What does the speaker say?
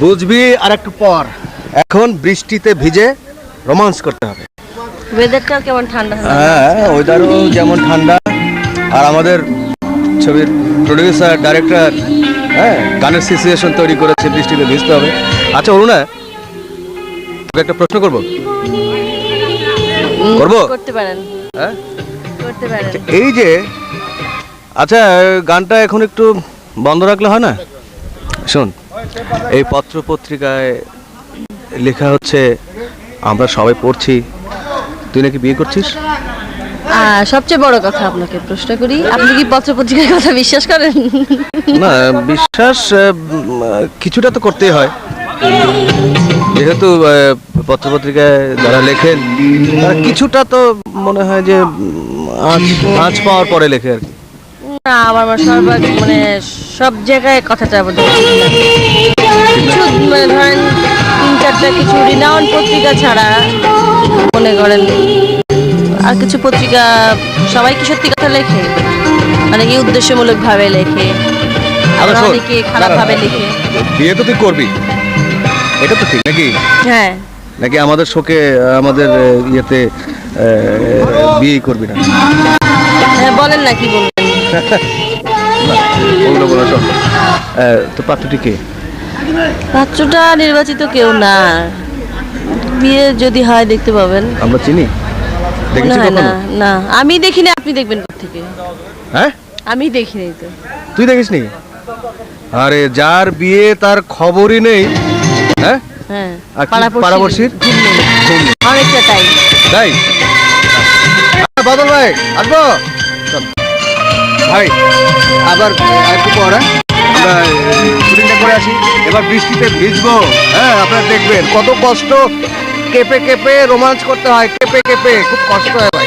বুঝবি আর একটু পর। এখন বৃষ্টিতে ভিজে রোমান্স করতে হবে। কেমন ঠান্ডা হ্যাঁ ওয়েদারও যেমন ঠান্ডা। আর আমাদের ছবির প্রডিউসার ডাইরেক্টর হ্যাঁ গানের সিচুয়েশন তৈরি করেছে বৃষ্টিতে ভিজতে হবে। আচ্ছা অরুণা তোকে একটা প্রশ্ন করব? করব? করতে পারেন। হ্যাঁ? করতে পারেন। এই যে আচ্ছা গানটা এখন একটু বন্ধ রাখলে হয় না? শোন এই পত্র পত্রিকায় লেখা হচ্ছে আমরা সবাই পড়ছি। তুই নাকি বিয়ে করছিস? সবচেয়ে বড় কথা আপনাকে প্রশ্ন করি আপনি কি পত্র পত্রিকার কথা বিশ্বাস করেন? না বিশ্বাস কিছুটা তো করতেই হয়। যেহেতু আহ, পত্রপত্রিকায় যারা লেখেন কিছুটা তো মনে হয় যে আঁচ আঁচ পাওয়ার পরে লেখে আর কি। না আমার সর্বাগ মানে সব জায়গায় কথাটা কিছু মানে ধরেন তিন চারটা কিছু রিনাউন পত্রিকা ছাড়া মনে করেন আর কিছু পত্রিকা সবাই কি সত্যি কথা লেখে? মানে কি উদ্দেশ্যমূলক ভাবে লেখে আবার অনেকে খারাপ ভাবে লেখে? বিয়ে তো তুই করবি। এটা তো ঠিক নাকি? হ্যাঁ। নাকি আমাদের শোকে আমাদের ইয়েতে বিয়ে করবি না? হ্যাঁ বলেন না কি বলবেন ওগুলো বলা শোন তো পাত্রটি কে? পাত্রটা নির্বাচিত কেউ না। বিয়ে যদি হয় দেখতে পাবেন। আমরা চিনি? দেখেছি না না। আমি দেখিনি আপনি দেখবেন থেকে। হ্যাঁ? আমি দেখিনি তো। তুই দেখিস নি আরে যার বিয়ে তার খবরই নেই। হ্যাঁ? হ্যাঁ পাড়াপড়শির। অনেকটা তাই। তাই? আচ্ছা, বাদল ভাই আসব। ভাই, আবার একটু পর হ্যাঁ? আমরা শুটিংটা করে আসি। এবার বৃষ্টিতে ভিজবো। হ্যাঁ আপনারা দেখবেন, কত কষ্ট কেঁপে কেঁপে রোমাঞ্চ করতে হয়, কেঁপে কেঁপে। খুব কষ্ট হয় ভাই।